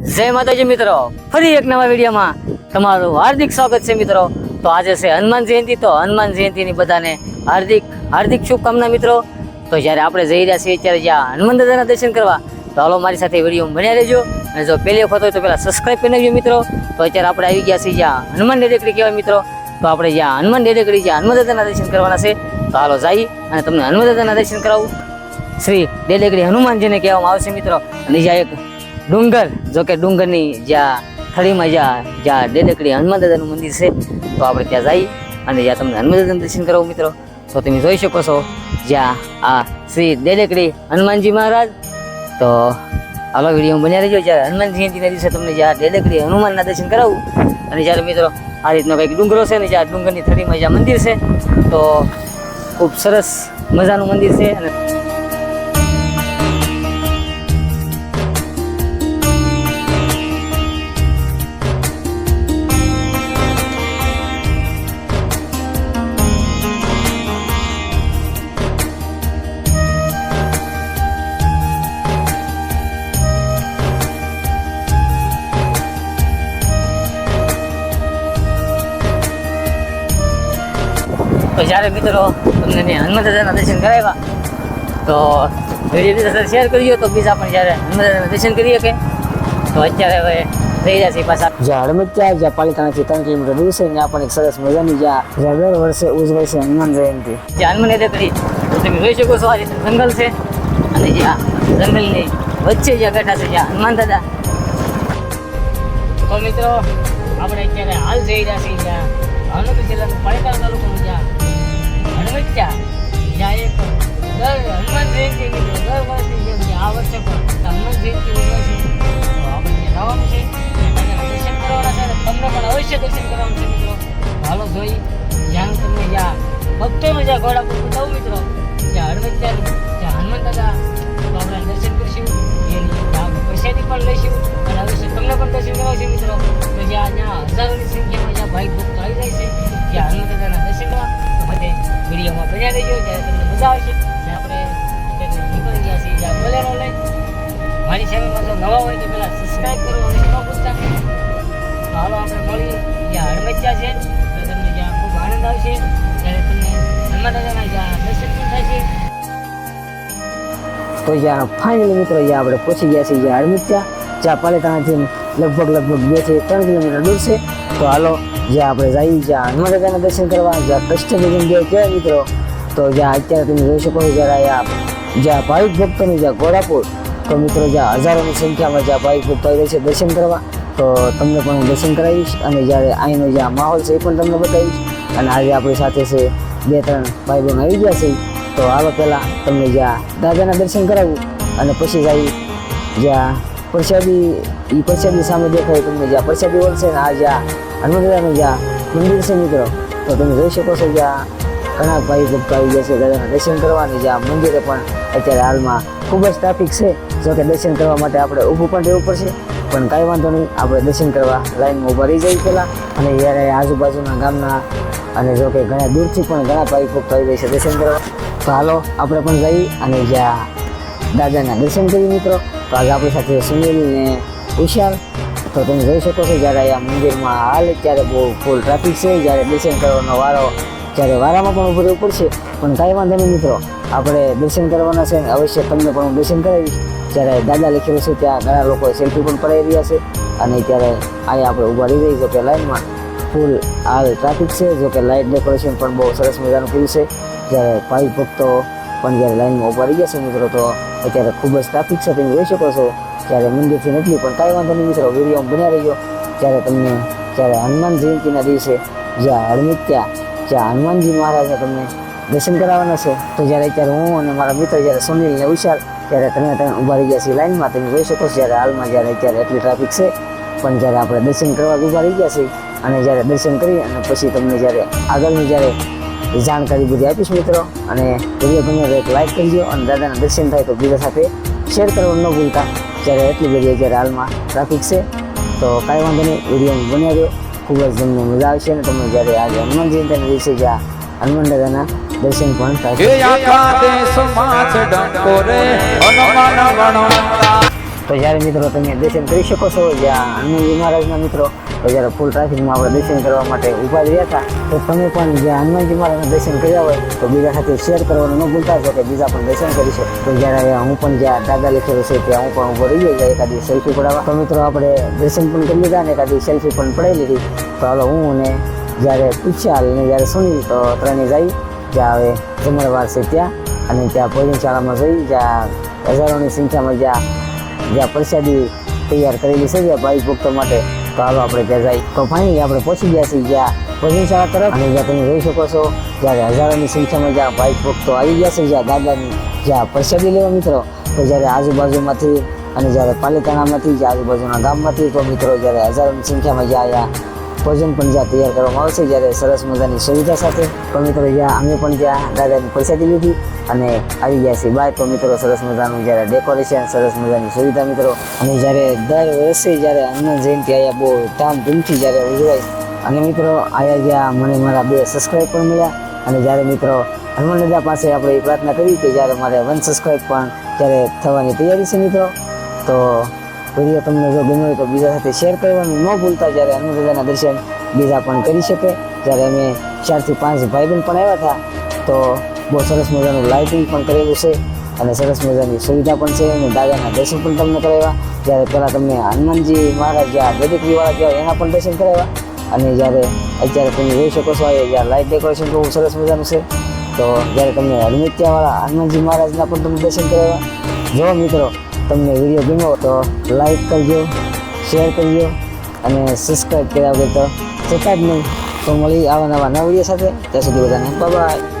જય માતાજી મિત્રો. ફરી એક નવા વિડીયોમાં તમારું હાર્દિક સ્વાગત છે મિત્રો. તો આજે છે હનુમાન જયંતિ. તો હનુમાન જયંતિની બધાને હાર્દિક હાર્દિક શુભકામના મિત્રો. તો જ્યારે આપણે જઈ રહ્યા છીએ ત્યારે જ્યાં હનુમાન દાદાના દર્શન કરવા, તો હાલો મારી સાથે વીડિયો બન્યા રહેજો. અને જો પહેલી વખત હોય તો પહેલાં સબસ્ક્રાઈબ કરી લેજો મિત્રો. તો અત્યારે આપણે આવી ગયા છીએ જ્યાં હનુમાન ડેડેકડી કહેવાય મિત્રો. તો આપણે જ્યાં હનુમાન ડેડેકડી જ્યાં હનુમાન દાદાના દર્શન કરવાના છે, તો હાલો જઈ અને તમને હનુમાન દાદાના દર્શન કરાવું. શ્રી ડેડેકડી હનુમાનજીને કહેવામાં આવશે મિત્રો. અને જ્યાં એક ડુંગર. જો કે ડુંગરની જ્યાં થળીમાં જ્યાં જ્યાં ડેડકડી હનુમાન દાદાનું મંદિર છે, તો આપણે ત્યાં જઈ અને જ્યાં તમને હનુમાન દાદાનું દર્શન કરાવું મિત્રો. તો તમે જોઈ શકો છો, જ્યાં આ શ્રી ડેડકડી હનુમાનજી મહારાજ. તો હાલો વીડિયો બન્યા રહેજો. જ્યારે હનુમાન જયંતિના દિવસે તમને જ્યાં ડેડકડી હનુમાનના દર્શન કરાવું. અને જ્યારે મિત્રો આ રીતનો કંઈક ડુંગરો છે ને જ્યાં ડુંગરની થળીમાં જ્યાં મંદિર છે, તો ખૂબ સરસ મજાનું મંદિર છે અને જ્યારે મિત્રો તમને મેં હનુમાન દાદાના દર્શન કરાવ્યા તો વીડિયો સાથે શેર કરજો તો બીજા પણ જ્યારે હનુમાન દાદાના દર્શન કરી શકે. તો અત્યારે હવે થઈ રહ્યા છે પાછા. જ્યાં હડમત્યા જ્યાં પાલિતાણાથી ત્રણ કિલોમીટર દૂર છે ત્યાં પણ એક સરસ મજાની જ્યાં જ્યાં દર વર્ષે ઉજવાય છે હનુમાન જયંતિ. જ્યાં હનુમાન દાદા કરી તો તમે જોઈ શકો છો આ રીતે જંગલ છે. અને જ્યાં જંગલની વચ્ચે જ્યાં બેઠા છે જ્યાં હનુમાન દાદા. તો મિત્રો આપણે અત્યારે હાલ જઈ રહ્યા છીએ જ્યાં ભાવનગર જિલ્લાનું પાલિતાણા તાલુકાનું જ્યાં હડવચ્ચા જ્યાં એક દર હનુમાન જયંતિ દર વર્ષની આ વર્ષે પણ હનુમાન જયંતિ ઉજવાય છે. છે. છે. તમને પણ અવશ્ય દર્શન કરવાનું છે, મિત્રો. હાલો જોઈ જ્યાં તમને જ્યાં ભક્તોનું જ્યાં ઘોડાપુર બતાવું મિત્રો જ્યાં હડવચ્ચાનું જ્યાં હનુમાન દાદા, તો દર્શન કરીશું. એની આપણે પણ લઈશું. અને અવશ્ય તમને પણ દર્શન કરાવશે, મિત્રો. તો જ્યાં ત્યાં હજારોની સંખ્યામાં જ્યાં ભાઈ ભક્તો આવી જાય છે, ત્યાં હનુમાન દાદાના વિડીયોમાં બન્યા રહેજો ત્યારે તમને મજા આવશે. આપણે નીકળી ગયા છીએ જ્યાં બોલેરો લઈ મારી ચેનલમાં જો નવા હોય તો પહેલાં સબસ્ક્રાઈબ કરો અને ન ભૂલતા. હાલો આપણે મળીએ જ્યાં હડમચ્યા છે. તો તમને જ્યાં ખૂબ આનંદ આવશે. ત્યારે તમને હનુમાન દાદાના જ્યાં દર્શન પણ છે. તો જ્યાં ફાઇનલી મિત્રો જ્યાં આપણે પહોંચી ગયા છીએ જ્યાં હડમિત્યા જ્યાં પાલિતાણાથી લગભગ લગભગ બેથી ત્રણ કિલોમીટર દૂર છે. તો હાલો, જ્યાં આપણે જઈએ, જ્યાં હનુમાન દાદાના દર્શન કરવા, જ્યાં કષ્ટભંજન દેવ કહેવાય મિત્રો, તો જ્યાં અત્યારે તમે જોઈ શકો છો જ્યારે અહીંયા જ્યાં ભાવિક ભક્તોની જ્યાં ઘોડાપુર, તો મિત્રો, જ્યાં હજારોની સંખ્યામાં જ્યાં ભાવિક ભક્તો આવી છે દર્શન કરવા, તો તમને પણ દર્શન કરાવીશ અને જ્યારે અહીંનો જ્યાં માહોલ છે એ પણ તમને બતાવીશ. અને આજે આપણી સાથે છે બે ત્રણ ભાઈ બહેન આવી ગયા છે, તો હાલો પહેલાં તમને જ્યાં દાદાના દર્શન કરાવું અને પછી જઈ જ્યાં પ્રસાદી એ પરસાદી સામે દેખાય તમને જ્યાં પ્રસાદી વળશે ને આ જ્યાં હનુમાન જ્યાં મંદિર છે મિત્રો, તો તમે જોઈ શકો છો જ્યાં ઘણા ભાઈ ભક્તો આવી ગયા છે, દાદાના દર્શન કરવાની જ્યાં મંદિરે પણ અત્યારે હાલમાં ખૂબ જ ટ્રાફિક છે. જો કે દર્શન કરવા માટે આપણે ઊભું પણ રહેવું પડશે, પણ કાંઈ વાંધો નહીં, આપણે દર્શન કરવા લાઈનમાં ઊભા રહી જઈએ પહેલાં. અને જ્યારે આજુબાજુના ગામના અને જો કે ઘણા દૂરથી પણ ઘણા ભાઈ ભક્તો આવી જાય છે દર્શન કરવા. તો હાલો, આપણે પણ જઈ અને જ્યાં દાદાના દર્શન કરી મિત્રો. તો આજે આપણી સાથે સુનિલ ને વિશાલ. તો તમે જોઈ શકો છો જ્યારે અહીંયા મંદિરમાં હાલ ત્યારે બહુ ફૂલ ટ્રાફિક છે, જ્યારે દર્શન કરવાનો વારો જ્યારે વારામાં પણ ઊભું રહેવું પડશે. પણ કાંઈ વાંધો નહીં મિત્રો, આપણે દર્શન કરવાના છે અને અવશ્ય તમને પણ હું દર્શન કરાવીશ. જ્યારે દાદા લખેલું છે ત્યાં ઘણા લોકો સેલ્ફી પણ પડાવી રહ્યા છે. અને ત્યારે અહીંયા આપણે ઊભા રહી જઈએ કે લાઈનમાં ફૂલ હાલ ટ્રાફિક છે જો કે લાઇટ ડેકોરેશન પણ બહુ સરસ મજાનું કર્યું છે. જ્યારે ભાઈ ભક્તો પણ જ્યારે લાઈનમાં ઊભા રહી છે મિત્રો, તો અત્યારે ખૂબ જ ટ્રાફિક છે તમે જોઈ શકો છો. ત્યારે મંદિરથી નથી પણ કાંઈ વાંધો નહીં મિત્રો, વીડિયો બન્યા રહ્યો ત્યારે તમને, જ્યારે હનુમાન જયંતિના દિવસે જ્યાં હળમિત્યા, જ્યાં હનુમાનજી મહારાજને તમને દર્શન કરાવવાના છે, તો જ્યારે અત્યારે હું અને મારા મિત્ર, જ્યારે સુનિલ ને વિશાલ, ત્યારે તમે તમે ઊભા રહી ગયા છીએ લાઈનમાં, તમે જોઈ શકો છો જ્યારે હાલમાં જ્યારે અત્યારે એટલી ટ્રાફિક છે. પણ જ્યારે આપણે દર્શન કરવા ઊભા રહી ગયા છીએ, અને જ્યારે દર્શન કરી અને પછી તમને જ્યારે આગળની જ્યારે જાણકારી બધી આપીશ મિત્રો. અને વીડિયો ગમે તો એક લાઈક કરજો અને દાદાના દર્શન થાય તો બીજા સાથે શેર કરવાનું ન ભૂલતા. જ્યારે એટલી બધી અત્યારે હાલમાં ટ્રાફિક છે, તો કાંઈ વાંધો નહીં વીડિયો બન્યા રહ્યો ખૂબ જ તમને મજા આવશે અને તમે જ્યારે આજે હનુમાન જયંતિના દિવસે જ્યાં હનુમાન દાદાના દર્શન પણ થાય તો જ્યારે મિત્રો તમે દર્શન કરી શકો છો, જ્યાં હનુમાનજી મહારાજના મિત્રો, તો જ્યારે ફૂલ ટ્રાફિકમાં આપણે દર્શન કરવા માટે ઊભા રહ્યા હતા, તો તમે પણ જ્યાં હનુમાનજી મહારાજના દર્શન કર્યા હોય, તો બીજા સાથે શેર કરવાનું ન ભૂલતા છો કે બીજા પણ દર્શન કરી છે તો જ્યારે હું પણ જ્યાં દાદા લખેલો છે, ત્યાં હું પણ ઊભો રહી ગયો એકાદી સેલ્ફી પડાવવા. તો મિત્રો, આપણે દર્શન પણ કરી લીધા અને એકાદી સેલ્ફી પણ પડાવી લીધી. તો હાલો, હું અને જ્યારે પૂછ્યા અને જ્યારે સુનિલ તો ત્રણે જઈ, જ્યાં હવે જમણવાર છે ત્યાં, અને ત્યાં ભોજનશાળામાં જઈ, જ્યાં હજારોની સંખ્યામાં જ્યાં જ્યાં પ્રસાદી તૈયાર કરેલી છે જ્યાં ભાઈ ભક્તો માટે. તો હાલો આપણે ત્યાં જાય તો ફાઇનલી આપણે પહોંચી ગયા છીએ જ્યાં ભોજનશાળા તરફ. અને જ્યાં તમે જોઈ શકો છો જ્યારે હજારોની સંખ્યામાં જ્યાં ભાઈ ભક્તો આવી ગયા છે, જ્યાં દાદાની જ્યાં પ્રસાદી લેવા મિત્રો, તો જ્યારે આજુબાજુમાંથી અને જ્યારે પાલિતાણામાંથી, જે આજુબાજુના ગામમાંથી, તો મિત્રો જ્યારે હજારોની સંખ્યામાં જ્યાં ભોજન પણ જ્યાં તૈયાર કરવામાં આવશે જ્યારે સરસ મજાની સુવિધા સાથે. તો મિત્રો, જ્યાં અમે પણ ત્યાં દાદાની પ્રસાદી લીધી અને આવી ગયા છીએ. બાય, તો મિત્રો, સરસ મજાનું જ્યારે ડેકોરેશન સરસ મજાની સુવિધા મિત્રો. અને જ્યારે દર વર્ષે જ્યારે હનુમાન જયંતિ અહીંયા બહુ ધામધૂમથી જ્યારે ઉજવાય. અને મિત્રો, આયા જ્યાં મને મારા બે સબસ્ક્રાઈબ પણ મળ્યા. અને જ્યારે મિત્રો, હનુમાન દાદા પાસે આપણે એ પ્રાર્થના કરી કે જ્યારે મારે વન સબસ્ક્રાઈબ પણ જ્યારે થવાની તૈયારી છે મિત્રો, તો વીડિયો તમને જો ગમ્યો હોય તો બીજા સાથે શેર કરવાનું ન ભૂલતા. જ્યારે હનુમાન દર્શન બીજા પણ કરી શકે. જ્યારે અમે ચારથી પાંચ ભાઈબંધ પણ આવ્યા હતા, તો બહુ સરસ મજાનું લાઇટિંગ પણ કરેલું છે અને સરસ મજાની સુવિધા પણ છે. અને દાદાના દર્શન પણ તમને કરાવ્યા. જ્યારે પહેલાં તમને હનુમાનજી મહારાજ જ્યાં ગદકરીવાળા ગયા એના પણ દર્શન કરાવ્યા. અને જ્યારે અત્યારે તમે જોઈ શકો છો એ જ્યાં લાઇટ ડેકોરેશન બહુ સરસ મજાનું છે. તો જ્યારે તમને હરમિત્યાવાળા હનુમાનજી મહારાજના પણ તમને દર્શન કરાવ્યા. જો મિત્રો તમને વીડિયો ગમ્યો તો લાઈક કરજો શેર કરજો અને સબસ્ક્રાઈબ કર્યા વગર તો જતા જ નહીં. તો મળી આવા નવા નવા વીડિયો સાથે. ત્યાં સુધી બધાને બાય